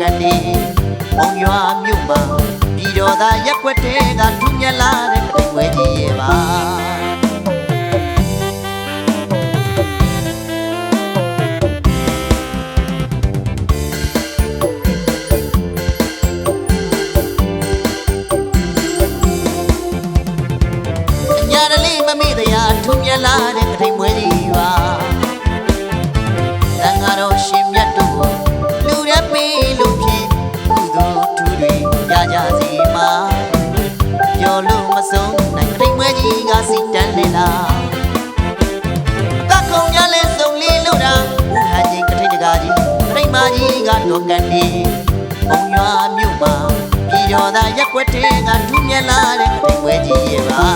ကြီးကတော့ကနေဘုံရွာမြို့မှာပြည်တော်သားရက်ွက်တဲ့ကထူမြတ်လာတဲ့ကတိမ်ပွဲကြီးရဲ့ပါညာတလေးမမိတရားထူမြတ်လာတဲ့ကထိန်ပွဲကြီးပါတန်ဃာတော်ရှ ကြီးကတော့ကန်ဒီဘုံရွာမြို့မှာပြည်တော်သားရက်ွက်တဲ့ကထူမြတ်လာတဲ့ကထိန်ပွဲကြီးရဲ့ပါ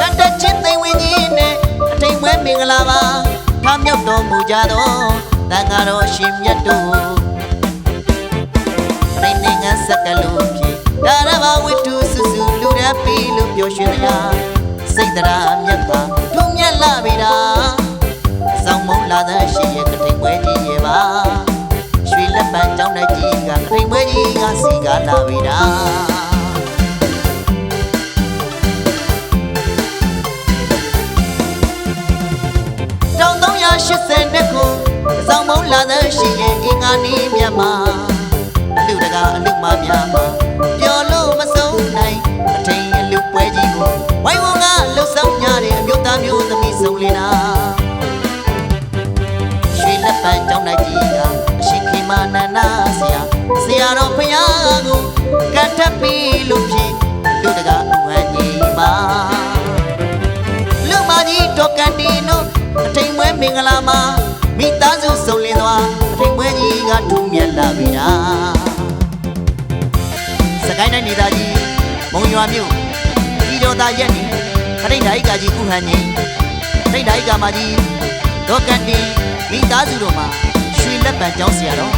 တတ်တချင်းသိမ်ဝင်ကြီးနဲ့အထိန်ပွဲမင်္ဂလာပါထမြောက်တော်မူကြသောတန်ဃာတော်ရှင်မြတ်တို့ပြိနေငန်း စက်ကလို့ဖြင့်ဒါရဘဝိတုစုစုလူရပီလို့ပြောရှင်တရားစိတ်တရာမြတ်သာထုံမြတ်လာပြီတာစောင်းမုံလာတဲ့ရှင်ရဲ့ကထိန်ပွဲကြီးရဲ့ပါရွှေလက်ပံကြောင်းတိုက်ကြီးကကထိန်ပွဲကြီးကစီကားလာပြီတာတောင်380ခုစောင်းမုံလာတဲ့ရှိရဲ့အင်္ဂါနီးမြတ်မှာ ရွှေလက်ပံကြောင်းလိုက်ကြီးကအရှိခေမနန္နာဆရာဆရာတော်ဖရာကိုကတ်ထပ်ပြီးလို့ဖြင့်လူတကာအဝမ်းကြီးမှာလူမကြီးဒေါကန်တီနိုအထိန်ပွဲမင်္ဂလာမှာမိသားစုစုံလင်သွားအထိန်ပွဲကြီးကထူးမြတ်လာပြီလားစကိုင်းတိုင်းဒေသကြီးမုံရွာမြို့ပြည်တော်သားရက်နေခရိတ်ဓာအိကကြီးကုဟန်ကြီးခရိတ်ဓာအိကမကြီးဒေါကန်တီ မိသားစုတို့မှာရွှေလက်ပံကျောင်းဆရာတော်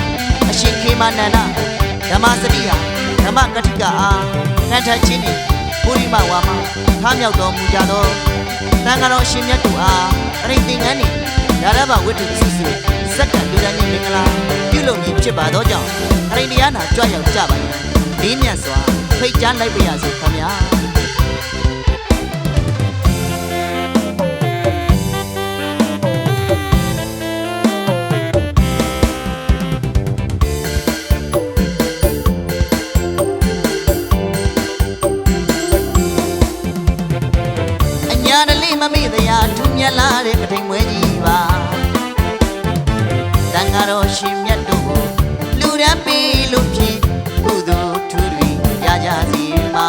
အရှင်ခေမနန္ဒဓမ္မစတိဟာဓမ္မကတိကအားနှံထချင်းနေပုရိမဝါမထားမြောက်တော်မူကြသောတန်ဃာတော်ရှင်မြတ်တို့အားအရိတ်သင်္ကန်းနေဒါရဘဝတ္ထုစုစုစက္ကန့်လူဒန်းနှင့်မင်္ဂလာပြုလုပ်မည်ဖြစ်ပါသောကြောင့်အရိတ်တရားနာကြွရောက်ကြပါရန်လေးမြတ်စွာဖိတ်ကြားလိုက်ပါရစေခင်ဗျာ မြတ်လာတဲ့ကထိန်မွဲကြီးပါတန်ဃာတော်ရှင်မြတ်တို့ကိုလူရန်ပေးလို့ဖြင့်ကုသိုလ်ထူးတွေရကြစီမှာ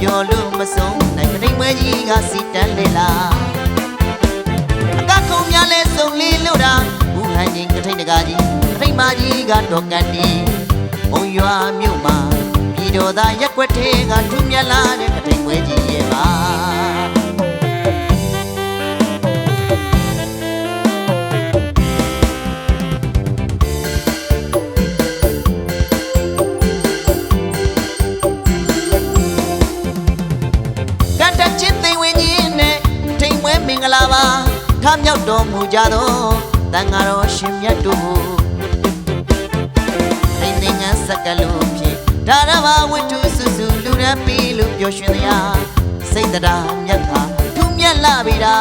ပြောလို့မဆုံးနိုင်ကထိန်မွဲကြီးကစီတန်းလေလားအကကုံများလဲစုံလင်းလို့တာဘူးဟန်ချင်းကထိန်တကားကြီးကထိန်မကြီးကတော့ကန်တီဘုံရွာမြို့မှာပြည်တော်သားရက်ွက်ထဲကထူးမြတ်လာတဲ့ကထိန်မွဲကြီးရဲ့ပါ မြောက်တော်မူကြသောတန်ဃာတော်ရှင်မြတ်တို့ကိုသိမ်သိမ်ငန်းစက္ကလို့ဖြင့်ဒါရဘဝတ္ထုစုစုလူရန်ပြီးလို့ပြောရှင်တရားစိတ်တရားမြတ်သာထူးမြတ်လာပြီတာ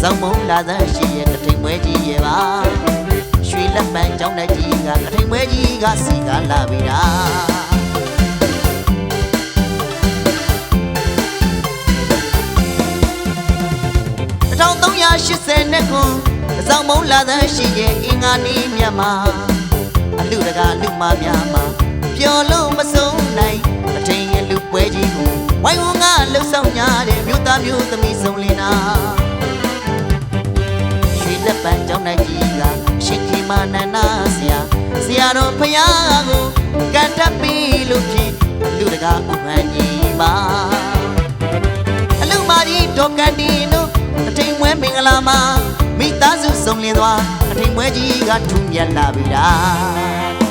စောင်းမုံလာသရှိရဲ့ကထိမ်ပွဲကြီးရဲ့ပါရွှေလက်ပံကြောင်းတိုက်ကြီးကကထိမ်ပွဲကြီးကစီကားလာပြီတာ 80နဲ့ခွန်းအဆောင်မုံလာတဲ့ရှိရဲ့အင်္ဂါနေ့မြတ်မှာအလူတကာလူမများမှာပျော်လို့မဆုံးနိုင်အထင်ရဲ့လူပွဲကြီးကိုဝိုင်းဝန်းကလှုပ်ဆောင်ကြတဲ့မြို့သားမြို့သမီးစုံလင်နာရွှေလက်ပံကြောင့်နိုင်ကြီးကရှင်ခေမနန္ဒဆရာဆရာတော်ဖရာကိုကတ်တပ်ပြီလို့ဖြင့်လူတကာဥပ္ပန်ကြီးပါအလူမကြီးဒေါကန်ဒီနို လာမှာမိသားစုစုံလင်သွားအထိန်မွဲကြီးကထူးမြတ်လာပြီလား